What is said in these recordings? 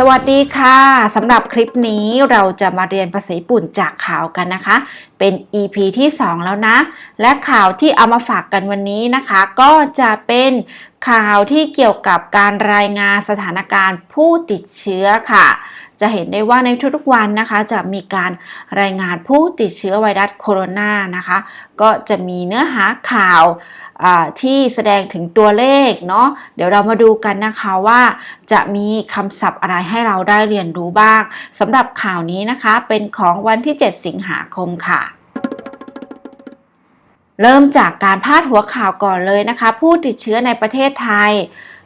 สวัสดีค่ะสำหรับคลิปนี้เราจะมาเรียนภาษาญี่ปุ่นจากข่าวกันนะคะ เป็น EP ที่ 2 แล้วนะ และข่าวที่เอามาฝากกันวันนี้นะคะ ก็จะเป็นข่าวที่เกี่ยวกับการรายงานสถานการณ์ผู้ติดเชื้อค่ะ จะเห็นได้ว่าในทุกๆวันนะคะ จะมีการรายงานผู้ติดเชื้อไวรัสโคโรนานะคะ ก็จะมีเนื้อหาข่าวที่แสดงถึงตัวเลขเนาะเดี๋ยวเรามาดูกันนะคะว่าจะมีคำศัพท์อะไรให้เราได้เรียนรู้บ้างสำหรับข่าวนี้นะคะเป็นของวันที่ 7 สิงหาคมค่ะเริ่มจากการพาดหัวข่าวก่อนเลยนะคะ ผู้ติดเชื้อในประเทศไทย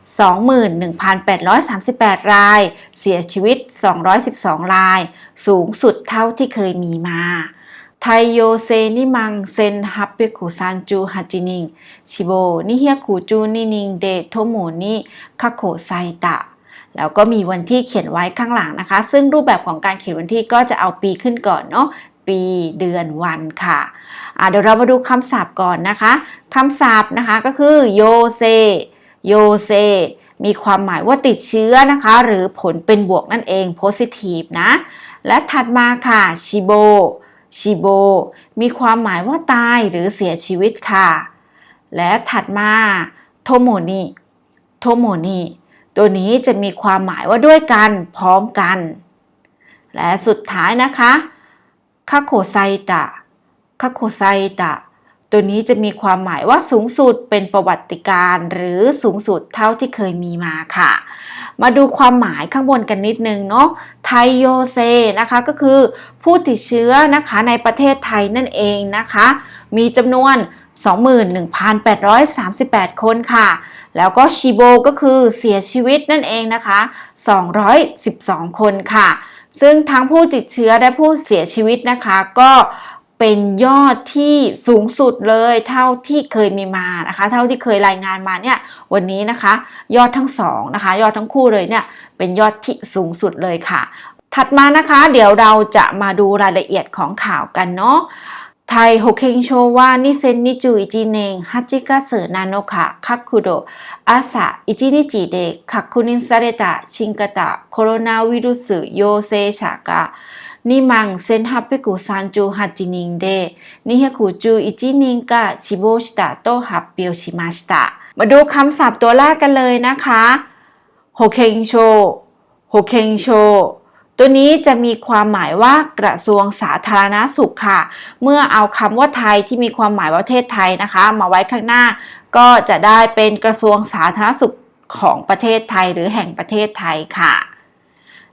21,838 ราย เสียชีวิต 212 ราย สูงสุดเท่าที่เคยมีมาไทโยเซนิมังเซนฮับเปคุซันจูฮัจินิง ชิโบนิเฮียคูจูนินิงเดโทโมนิคาโคไซตะ แล้วก็มีวันที่เขียนไว้ข้างหลังนะคะ ซึ่งรูปแบบของการเขียนวันที่ก็จะเอาปีขึ้นก่อนเนาะปีเดือนวันค่ะะเดี๋ยวเรามาดูคำศัพท์ก่อนนะคะ คำศัพท์นะคะก็คือโยเซ โยเซมีความหมายว่าติดเชื้อนะคะ หรือผลเป็นบวกนั่นเอง positive นะ และถัดมาค่ะชิโบชิโบมีความหมายว่าตายหรือเสียชีวิตค่ะ และถัดมาโทโมนิโทโมนิตัวนี้จะมีความหมายว่าด้วยกันพร้อมกัน และสุดท้ายนะคะคาโคไซตะคาโคไซตะ ตัวนี้จะมีความหมายว่าสูงสุดเป็นประวัติการ์หรือสูงสุดเท่าที่เคยมีมาค่ะ มาดูความหมายข้างบนกันนิดนึงเนาะไทโยเซนะคะก็คือผู้ติดเชื้อนะคะในประเทศไทยนั่นเองนะคะ มีจำนวน 21,838 คนค่ะ แล้วก็ชิโบก็คือเสียชีวิตนั่นเองนะคะ 212 คนค่ะ ซึ่งทั้งผู้ติดเชื้อและผู้เสียชีวิตนะคะก็ เป็นยอดที่สูงสุดเลยเท่าที่เคยมีมานะคะ เท่าที่เคยรายงานมาเนี่ยวันนี้นะคะ ยอดทั้งสองนะคะ ยอดทั้งคู่เลยเนี่ยเป็นยอดที่สูงสุดเลยค่ะ ถัดมานะคะ เดี๋ยวเราจะมาดูรายละเอียดของข่าวกันเนาะไทยโฮเคนโชว่านิเซนนิจูอิจิเนงฮัจิกาสึนาโนคะคักคุโดอาสะอิจินิจิเดคักคุนินซาเรตะชิงกะตะโคโรนาวิรุสโยเซชากะ นิมังเซนฮับเปกุซันจูฮัจินิงเดนิเฮคุจูอิจินิงกะชิโบชิตะโตฮับเปียวชิมาชิตะมาดูคำศัพท์ตัวแรกกันเลยนะคะโฮเคนโชโฮเคนโชตัวนี้จะมีความหมายว่ากระทรวงสาธารณาสุขค่ะ เมื่อเอาคำว่าไทยที่มีความหมายว่าประเทศไทยนะคะ มาไว้ข้างหน้า ก็จะได้เป็นกระทรวงสาธารณสุขของประเทศไทยหรือแห่งประเทศไทยค่ะ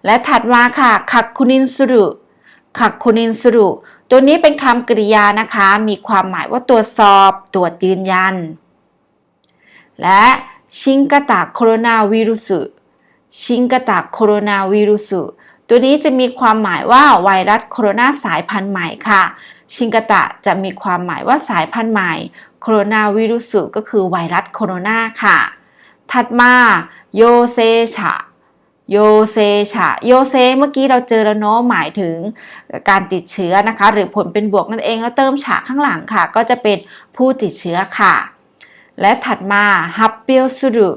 และถัดมาค่ะคักคุนินสุรุคักคุนินสุรุตัวนี้เป็นคำกริยานะคะ มีความหมายว่าตรวจสอบตรวจยืนยัน และชิงกะตะโคโรนาวิรุสชิงกะตะโคโรนาวิรุสตัวนี้จะมีความหมายว่าไวรัสโคโรนาสายพันธุ์ใหม่ค่ะ ชิงกะตะจะมีความหมายว่าสายพันธุ์ใหม่โคโรนาวิรุสก็คือไวรัสโคโรนาค่ะ ถัดมาโยเซชะ โยเซชะโยเซเมื่อกี้เราเจอแล้วเนาะหมายถึงการติดเชื้อนะคะ หรือผลเป็นบวกนั่นเองแล้วเติมฉะข้างหลังค่ะ ก็จะเป็นผู้ติดเชื้อค่ะ และถัดมาฮับเปียวสุรุ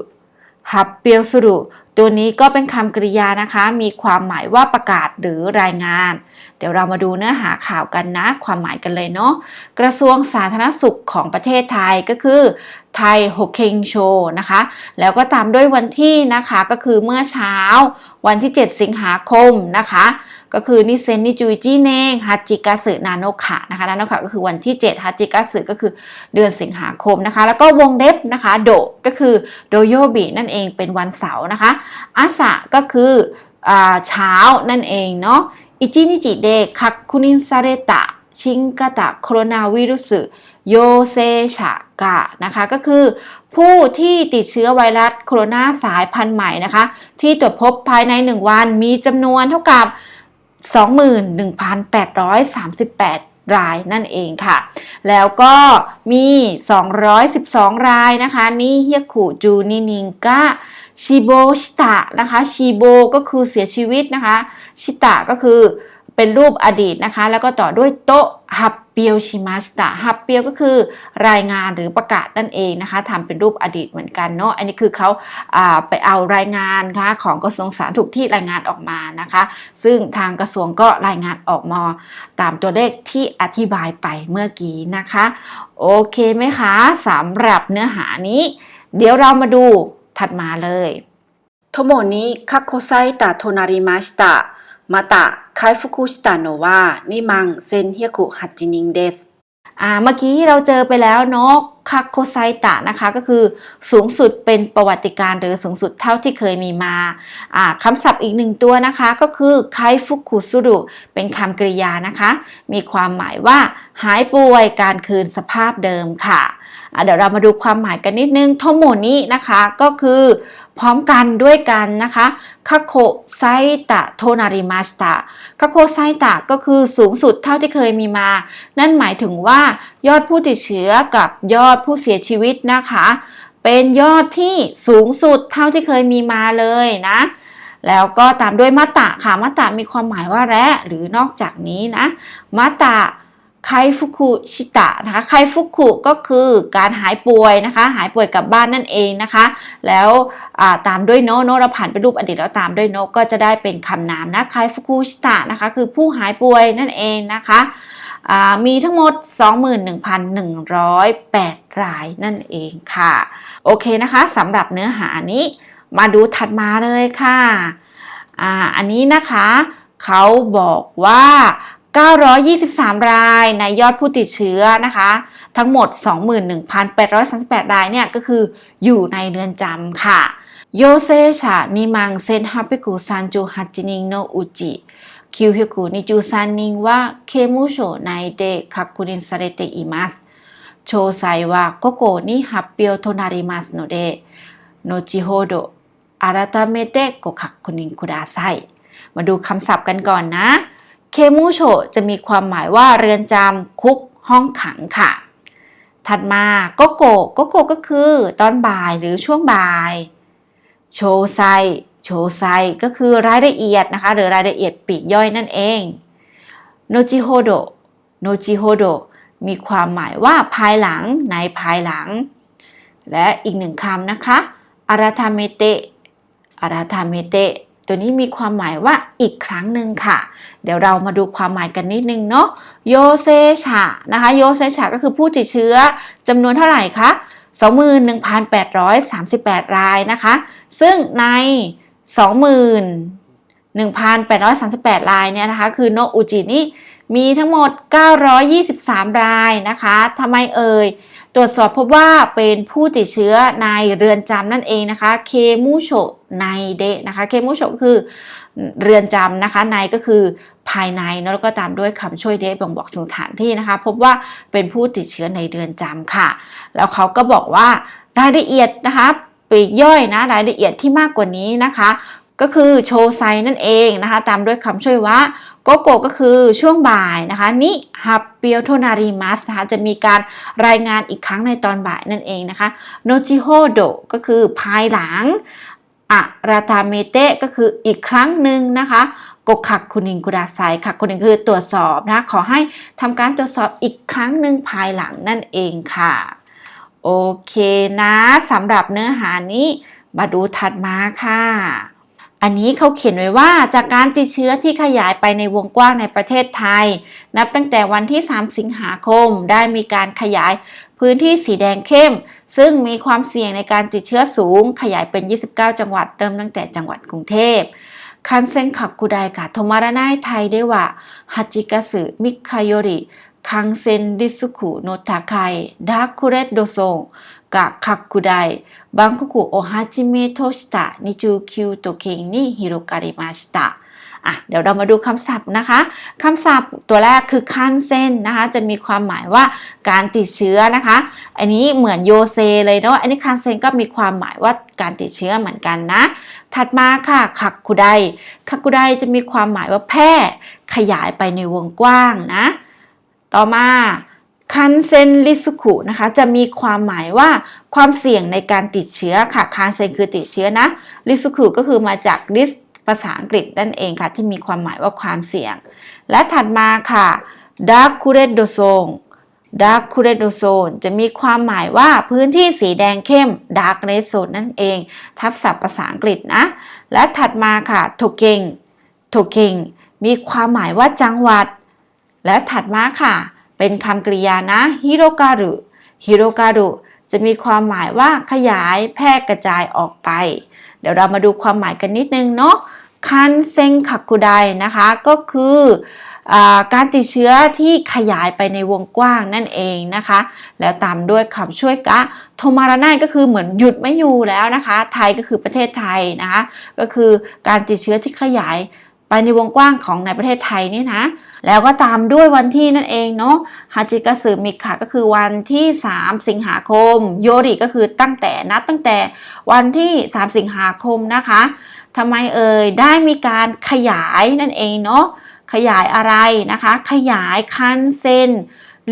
ฮับเปียวสุรุตัวนี้ก็เป็นคำกริยานะคะ มีความหมายว่าประกาศหรือรายงาน เดี๋ยวเรามาดูเนื้อหาข่าวกันนะ ความหมายกันเลยเนาะกระทรวงสาธารณสุขของประเทศไทยก็คือ ไทยโฮเคนโชนะคะ แล้วก็ตามด้วยวันที่นะคะก็คือเมื่อเช้าวันที่ 7 สิงหาคมนะคะ ก็คือนิเซนนิจูจิเนงฮัจิกาสึนาโนคะนะคะนาโนคะก็คือวันที่7ฮัจิกาสึก็คือเดือนสิงหาคมนะคะ แล้วก็วงเล็บนะคะโดก็คือโดโยบินั่นเองเป็นวันเสาร์นะคะอาสะก็คือเช้านั่นเองเนาะอิจินิจิเดคักคุนินซาเรตะชิงกะตะโคโรนาวิรุส โยเซชากะนะคะก็คือผู้ที่ติดเชื้อไวรัสโคโรนาสายพันธุ์ใหม่นะคะ ที่ตรวจพบภายใน 1 วันมีจำนวนเท่ากับ 21,838 รายนั่นเองค่ะ แล้วก็มี 212 รายนะคะนี่เฮียคุจูนินิงกะชิโบชิตะนะคะชิโบก็คือเสียชีวิตนะคะ ชิตะก็คือเป็นรูปอดีตนะคะ แล้วก็ต่อด้วยโตฮับเปียวชิมัสตะฮับเปียวก็คือรายงานหรือประกาศนั่นเองนะคะทำเป็นรูปอดีตเหมือนกันเนาะอันนี้คือเขาาไปเอารายงานนะคะของกระทรวงสาธารณสุขที่รายงานออกมานะคะ ซึ่งทางกระทรวงก็รายงานออกมาตามตัวเลขที่อธิบายไปเมื่อกี้นะคะ โอเคไหมคะสำหรับเนื้อหานี้ เดี๋ยวเรามาดูถัดมาเลยโทโมนิคัโคไซตะโทนาริมาชิตะมาตะ คายฟุคุชิตาโนวานิมังเซนเฮียคุฮัจินิงเดสอ่าเมื่อกี้เราเจอไปแล้วเนาะคัโคไซตะนะคะก็คือสูงสุดเป็นประวัติการณ์หรือสูงสุดเท่าที่เคยมีมาอ่าคำศัพท์อีกหนึ่งตัวนะคะก็คือไคฟุคุสุรุเป็นคำกริยานะคะ มีความหมายว่าหายป่วยการคืนสภาพเดิมค่ะอะเดี๋ยวเรามาดูความหมายกันนิดนึงโทโมนินะคะก็คือพร้อมกันด้วยกันนะคะคาโคไซตะโทนาริมาสตะคาโคไซตะก็คือสูงสุดเท่าที่เคยมีมา นั่นหมายถึงว่า ยอดผู้ติดเชื้อกับยอดผู้เสียชีวิตนะคะ เป็นยอดที่สูงสุดเท่าที่เคยมีมาเลยนะ แล้วก็ตามด้วยมาตะค่ะมาตะมีความหมายว่าและหรือนอกจากนี้นะมาตะไคฟุคุชิตะนะคะไคฟุคุก็คือการหายป่วยนะคะ หายป่วยกลับบ้านนั่นเองนะคะ แล้วตามด้วยโนโนเราผ่านเป็นรูปอดีตแล้วตามด้วยโนก็จะได้เป็นคำนามนะไคฟุคุชิตะนะคะ คือผู้หายป่วยนั่นเองนะคะ มีทั้งหมด 21,108 รายนั่นเองค่ะ โอเคนะคะสำหรับเนื้อหานี้มาดูถัดมาเลยค่ะออันนี้นะคะเขาบอกว่า 923 รายในยอดผู้ติดเชื้อนะคะ ทั้งหมด 21,838 รายเนี่ยก็คืออยู่ในเรือนจำค่ะโยเซชะนิมังเซนฮับปิกุซันจูฮัจินิงโนอุจิ คิวฮิกุนิจูซันนิงวะเคมุโชไนเดคักคุรินซาเรเตอิมัสโชไซวะโกโกนิฮับเปียวโทนาริมัสโนเดโนจิโฮโดอาราตาเมเตโกคักคุนินคุดาไซมาดูคำศัพท์กันก่อนนะ เคมูโชจะมีความหมายว่าเรือนจำคุกห้องขังค่ะ ถัดมาโกโกโกโกก็คือ ตอนบ่ายหรือช่วงบ่าย โชไซ โชไซก็คือรายละเอียดนะคะ หรือรายละเอียดปีกย่อยนั่นเองโนจิโฮโดโนจิโฮโดมีความหมายว่าภายหลังในภายหลัง และอีกหนึ่งคำนะคะอาราธาเมเตอาราธาเมเตตัวนี้มีความหมายว่าอีกครั้งหนึ่งค่ะ เดี๋ยวเรามาดูความหมายกันนิดนึงเนาะโยเซชะนะคะโยเซชะก็คือผู้ติดเชื้อจำนวนเท่าไหร่คะ21,838 รายนะคะ ซึ่งใน 21,838 รายเนี่ยนะคะ คือโนอุจินี่มีทั้งหมด 923 รายนะคะทำไมเอ่ย ตรวจสอบพบว่าเป็นผู้ติดเชื้อในเรือนจำนั่นเองนะคะ เคมูโชในเดนะคะ เคมูโชคือเรือนจำนะคะ ในก็คือภายในแล้วก็ตามด้วยคำช่วยเดบ่งบอกสถานที่นะคะ พบว่าเป็นผู้ติดเชื้อในเรือนจำค่ะ แล้วเขาก็บอกว่ารายละเอียดนะคะ ปีกย่อยนะรายละเอียดที่มากกว่านี้นะคะ ก็คือโชไซนั่นเองนะคะ ตามด้วยคำช่วยว่าโกโกก็คือช่วงบ่ายนะคะนิฮับเปียวโทนาริมัสนะคะจะมีการรายงานอีกครั้งในตอนบ่ายนั่นเองนะคะโนจิโฮโดก็คือภายหลังอะราตาเมเตะก็คืออีกครั้งหนึ่งนะคะกกขักคุนิงกุดาไซขักคุนิงคือตรวจสอบนะขอให้ทำการตรวจสอบอีกครั้งหนึ่งภายหลังนั่นเองค่ะ โอเคนะสำหรับเนื้อหานี้มาดูถัดมาค่ะ อันนี้เขาเขียนไว้ว่าจากการติดเชื้อที่ขยายไปในวงกว้างในประเทศไทย นับตั้งแต่วันที่ 3 สิงหาคมได้มีการขยายพื้นที่สีแดงเข้ม ซึ่งมีความเสี่ยงในการติดเชื้อสูง ขยายเป็น 29 จังหวัด เริ่มตั้งแต่จังหวัดกรุงเทพคันเซ็นขักกุไดกะโทมาราไนไทยได้ว่าฮัจิกาสึมิคายริ คังเซนดิสุคุโนทาไคดาคุเรตโดโซงกะคักกุไดบังคุกุโอฮาจิเมโตชิตะนิจูคิวโตเคนนิฮิโรการิมาชิตะอะเดี๋ยวเรามาดูคำศัพท์นะคะคำศัพท์ตัวแรกคือคันเซนนะคะ จะมีความหมายว่าการติดเชื้อนะคะ อันนี้เหมือนโยเซเลยเนาะอันนี้คันเซนก็มีความหมายว่าการติดเชื้อเหมือนกันนะ ถัดมาค่ะคักคุไดคักคุไดจะมีความหมายว่าแพร่ขยายไปในวงกว้างนะ ต่อมาคันเซนลิสุคุนะคะจะมีความหมายว่าความเสี่ยงในการติดเชื้อค่ะคันเซนคือติดเชื้อนะลิสุคุก็คือมาจากลิสภาษาอังกฤษนั่นเองค่ะ ที่มีความหมายว่าความเสี่ยง และถัดมาค่ะ dark red zone dark red zone จะมีความหมายว่าพื้นที่สีแดงเข้ม dark red zone นั่นเอง ทับศัพท์ภาษาอังกฤษนะ และถัดมาค่ะ t o k e n t o k e n มีความหมายว่าจังหวัด และถัดมาค่ะ เป็นคำกริยานะ hirogaru hirogaru จะมีความหมายว่าขยายแพร่กระจายออกไป เดี๋ยวเรามาดูความหมายกันนิดนึงเนาะคันเซงคักุไดนะคะก็คืออการติดเชื้อที่ขยายไปในวงกว้างนั่นเองนะคะ แล้วตามด้วยคำช่วยกะโทมาราไนก็คือเหมือนหยุดไม่อยู่แล้วนะคะ ไทยก็คือประเทศไทยนะคะ ก็คือการติดเชื้อที่ขยาย ไปในวงกว้างของในประเทศไทยนี่นะ แล้วก็ตามด้วยวันที่นั่นเองเนาะฮาจิกะสึมิค่ะก็คือวันที่ 3 สิงหาคม โยริก็คือตั้งแต่นับตั้งแต่วันที่ 3 สิงหาคมนะคะทำไมเอ่ยได้มีการขยายนั่นเองเนาะขยายอะไรนะคะ ขยายคันเซน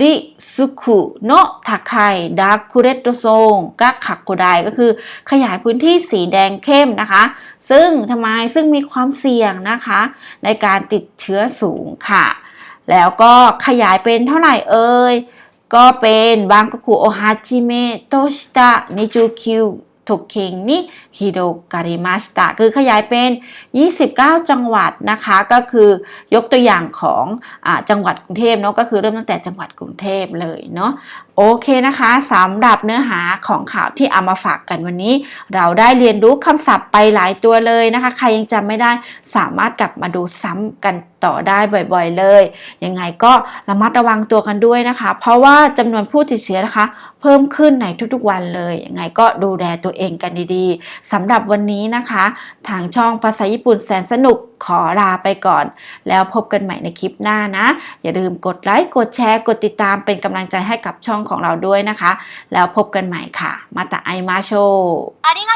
ริสุคุโนทาไคดาคุเรโตโซงกักขักโกไดก็คือขยายพื้นที่สีแดงเข้มนะคะ ซึ่งทำไมซึ่งมีความเสี่ยงนะคะ ในการติดเชื้อสูงค่ะ แล้วก็ขยายเป็นเท่าไหร่เอ่ยก็เป็นบางกคุโอฮาจิเมโตชิตะนิจูคิว ทเค็งนิฮิโดการิมาสตะคือขยายเป็น 29 จังหวัดนะคะ ก็คือยกตัวอย่างของอจังหวัดกรุงเทพเนาะก็คือเริ่มตั้งแต่จังหวัดกรุงเทพเลยเนาะโอเคนะคะสำหรับเนื้อหาของข่าวที่เอามาฝากกันวันนี้ เราได้เรียนรู้คำศัพท์ไปหลายตัวเลยนะคะ ใครยังจำไม่ได้สามารถกลับมาดูซ้ำกันต่อได้บ่อยๆเลย ยังไงก็ระมัดระวังตัวกันด้วยนะคะ เพราะว่าจำนวนผู้ติดเชื้อนะคะเพิ่มขึ้นในทุกๆวันเลย ยังไงก็ดูแลตัวเองกันดีๆสำหรับวันนี้นะคะ ทางช่องภาษาญี่ปุ่นแสนสนุกขอลาไปก่อน แล้วพบกันใหม่ในคลิปหน้านะ อย่าลืมกดไลค์ กดแชร์ กดติดตามเป็นกำลังใจให้กับช่องของเราด้วยนะคะ แล้วพบกันใหม่ค่ะ มาตาไอมาโช ありが